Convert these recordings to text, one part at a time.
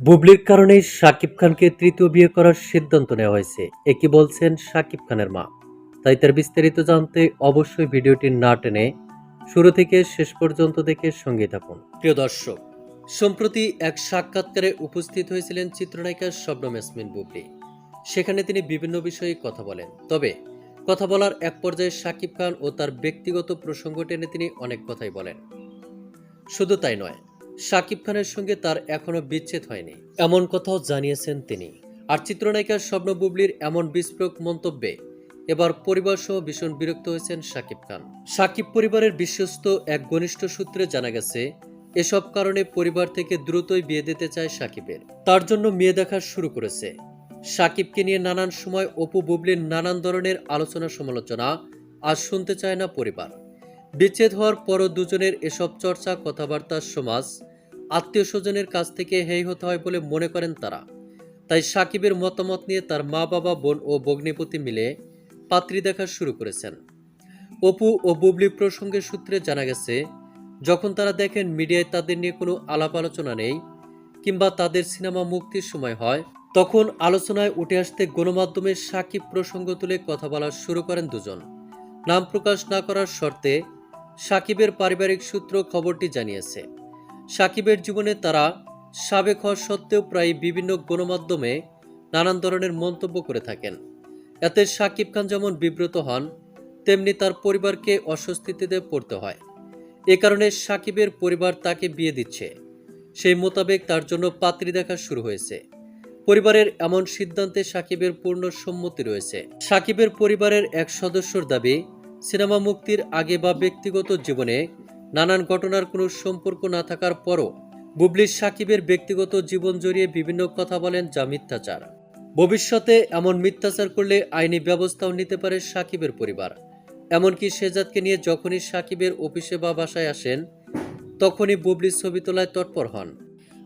বুবলির কারণেই শাকিব খানকে তৃতীয় বিয়ে করার সিদ্ধান্ত নেওয়া হয়েছে। একই বলছেন শাকিব খানের মা। তাই তার বিস্তারিত জানতে অবশ্যই ভিডিওটি না টেনে শুরু থেকে শেষ পর্যন্ত দেখে সঙ্গে থাকুন। প্রিয় দর্শক, সম্প্রতি এক সাক্ষাৎকারে উপস্থিত হয়েছিলেন চিত্রনায়িকা শবনম ইয়াসমিন বুবলি। সেখানে তিনি বিভিন্ন বিষয়ে কথা বলেন। তবে কথা বলার এক পর্যায়ে শাকিব খান ও তার ব্যক্তিগত প্রসঙ্গ টেনে তিনি অনেক কথাই বলেন। শুধু তাই নয় শাকিব খানের সঙ্গে তার এখনও বিচ্ছেদ হয়নি। এমন কথাও জানিয়েছেন তিনি। আর চিত্রনায়িকা স্বপ্ন বুবলির এমন বিস্ফোরক মন্তব্যে এবার পরিবার সহ ভীষণ বিরক্ত হয়েছেন শাকিব খান। শাকিব পরিবারের বিশ্বস্ত এক ঘনিষ্ঠ সূত্রে জানা গেছে, এসব কারণে পরিবার থেকে দ্রুতই বিয়ে দিতে চায় শাকিবের তার জন্য মেয়ে দেখা শুরু করেছে। শাকিবকে নিয়ে নানান সময় অপু বুবলির নানান ধরনের আলোচনা সমালোচনা আর শুনতে চায় না পরিবার। বিচ্ছেদ হওয়ার পরও দুজনের এসব চর্চা, কথাবার্তা, সমাজ আত্মীয় স্বজনের কাছ থেকে হেই হতে হয় বলে মনে করেন তারা। তাই সাকিবের মতামত নিয়ে তার মা, বাবা, বোন ও ভগ্নিপতি মিলে পাত্রী দেখা শুরু করেছেন। অপু ও বুবলি প্রসঙ্গের সূত্রে জানা গেছে, যখন তারা দেখেন মিডিয়ায় তাদের নিয়ে কোনো আলাপ আলোচনা নেই কিংবা তাদের সিনেমা মুক্তির সময় হয়, তখন আলোচনায় উঠে আসতে গণমাধ্যমে সাকিব প্রসঙ্গ তুলে কথা বলা শুরু করেন দুজন। নাম প্রকাশ না করার শর্তে সাকিবের পারিবারিক সূত্র খবরটি জানিয়েছে। সাকিবের জীবনে তারা সাবেক হওয়া সত্ত্বেও প্রায় বিভিন্ন গণমাধ্যমে নানান ধরনের মন্তব্য করে থাকেন। এতে সাকিব খান যেমন বিব্রত হন, তেমনি তার পরিবারকে অস্বস্তিতে পড়তে হয়। এ কারণে সাকিবের পরিবার তাকে বিয়ে দিচ্ছে। সেই মোতাবেক তার জন্য পাত্রী দেখা শুরু হয়েছে। পরিবারের এমন সিদ্ধান্তে সাকিবের পূর্ণ সম্মতি রয়েছে। সাকিবের পরিবারের এক সদস্যর দাবি সিনেমা মুক্তির আগে বা ব্যক্তিগত জীবনে নানান ঘটনার কোনো সম্পর্ক না থাকার পরও বুবলি সাকিবের ব্যক্তিগত জীবন জড়িয়ে বিভিন্ন কথা বলেন যা মিথ্যাচার ভবিষ্যতে এমন মিথ্যাচার করলে আইনি ব্যবস্থাও নিতে পারে সাকিবের পরিবার। এমনকি শেজাদকে নিয়ে যখনই সাকিবের অফিসে বা বাসায় আসেন, তখনই বুবলির ছবি তোলায় তৎপর হন।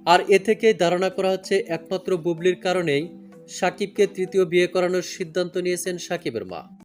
আর এ থেকেই ধারণা করা হচ্ছে একমাত্র বুবলির কারণেই সাকিবকে তৃতীয় বিয়ে করানোর সিদ্ধান্ত নিয়েছেন সাকিবের মা।